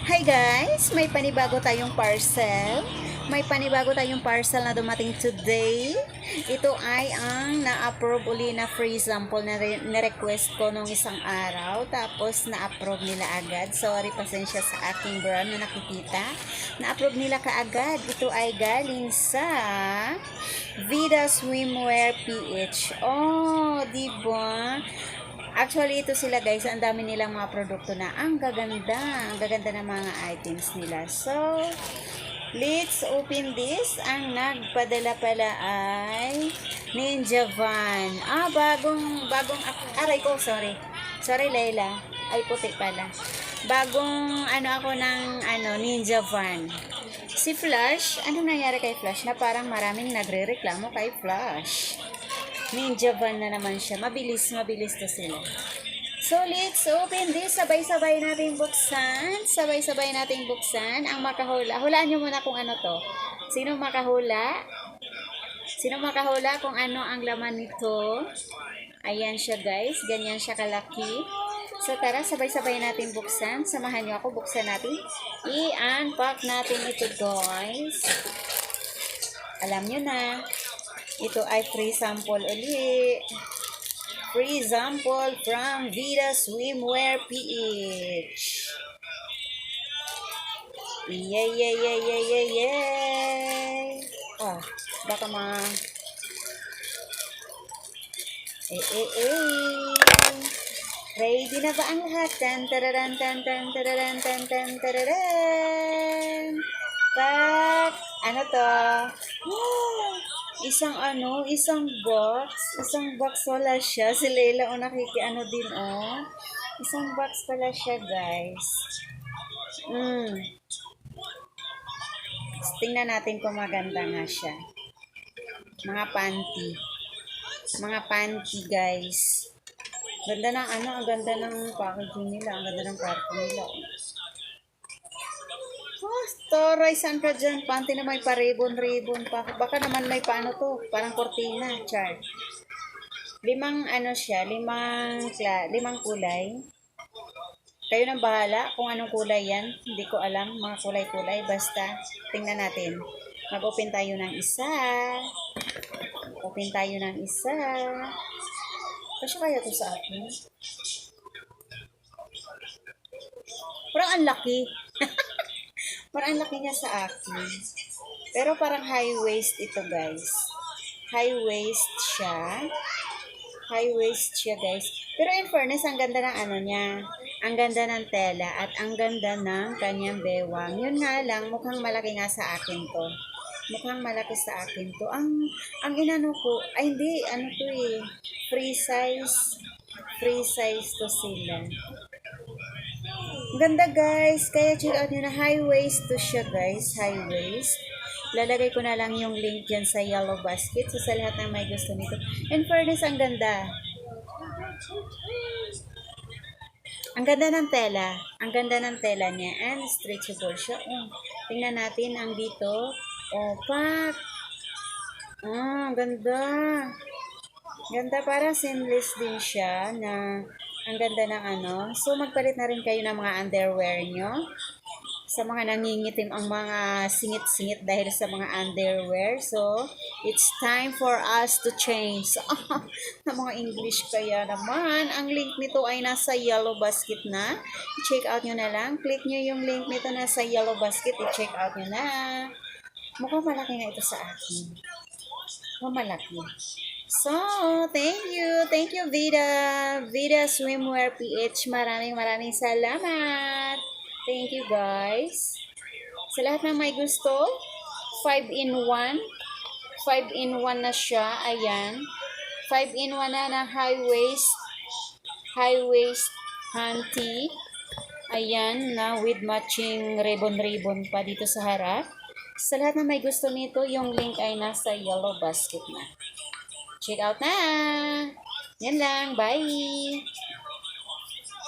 Hi guys! May panibago tayong parcel. May panibago tayong parcel na dumating today. Ito ay ang na-approve uli na free sample na re- na-request ko nung isang araw. Tapos na-approve nila agad. Sorry, pasensya sa aking brand na nakikita. Na-approve nila kaagad. Ito ay galing sa Vida Swimwear PH. Oh, di ba? Actually, ito sila guys, ang dami nilang mga produkto na ang gaganda. Ang gaganda ng mga items nila. So, let's open this. Ang nagpadala pala ay Ninja Van. Ah, bagong, bagong, aray ko, sorry. Sorry, Layla. Ay, puti pala. Bagong, ano ako ng, ano, Ninja Van. Si Flash, anong nangyari kay Flash? Na parang maraming nagre-reklamo kay Flash. Ninja van na naman siya. Mabilis, mabilis to sila. So, let's open this. Sabay-sabay natin buksan. Sabay-sabay natin buksan. Ang makahula. Hulaan nyo muna kung ano to. Sino makahula? Sino makahula kung ano ang laman nito? Ayan siya guys. Ganyan siya kalaki. So tara, sabay-sabay natin buksan. Samahan nyo ako. Buksan natin. I-unpack natin ito guys. Alam nyo na. Ito ay free sample uli. Free sample from Vida Swimwear PH. Yay, yay, yay, yay, yay, yay. Ah, baka ma... Eh, eh, eh. Ready na ba ang lahat? Tan, tararan, tan, tan, tararan, tan, tan, tararan. Tak, ano to? Oh, isang ano, isang box. Isang box wala siya. Si Leila o nakikiano din oh. Isang box pala siya guys. Mm. Tingnan natin kung maganda nga siya. Mga panty. Mga panty guys. Ganda ng ano, ang ganda ng packaging nila. Ang ganda ng karton nila. Oh, Toray, saan ka dyan? Panty na may pa-ribbon-ribbon pa. Baka naman may paano to, parang kortina, char. Limang ano siya, limang, kla, limang kulay. Kayo nang bahala kung anong kulay yan. Hindi ko alam, mga kulay-kulay. Basta, tingnan natin. Mag-open tayo ng isa. Open tayo ng isa. Kasi kaya to sa akin. Parang ang laki. Parang ang laki niya sa akin. Pero parang high waist ito, guys. High waist siya. High waist siya, guys. Pero in fairness, ang ganda ng ano niya. Ang ganda ng tela at ang ganda ng kanyang bewang. Yun nga lang, mukhang malaki nga sa akin to. Mukhang malaki sa akin to. Ang, ang inano ko, ay hindi, ano to eh, free size. Free size to sila. Ganda guys. Kaya check out nyo na high waist to siya guys. High waist. Lalagay ko na lang yung link dyan sa yellow basket. So sa lahat ng may gusto nito. In fairness, ang ganda. Ang ganda ng tela. Ang ganda ng tela niya. And stretchable siya. Oh, tingnan natin ang dito. Oh, pak. Ah, ganda. Ganda parang seamless din siya na ang ganda ng ano. So magpalit na rin kayo ng mga underwear nyo. Sa mga nangingitim ang mga singit-singit dahil sa mga underwear. So, it's time for us to change. na mga English kaya naman. Ang link nito ay nasa yellow basket na. Check out nyo na lang. Click nyo yung link nito nasa yellow basket. I-check out nyo na. Mukhang malaki nga ito sa akin. Mukhang malaki. So, thank you. Thank you, Vida. Vida Swimwear PH. Maraming maraming salamat. Thank you, guys. Sa lahat ng may gusto, 5 in 1. 5 in 1 na siya. Ayan. 5 in 1 na na high waist. High waist panty. Ayan, na with matching ribbon-ribbon pa dito sa harap. Sa lahat ng may gusto nito, yung link ay nasa yellow basket na. Check out na! Yan lang. Bye!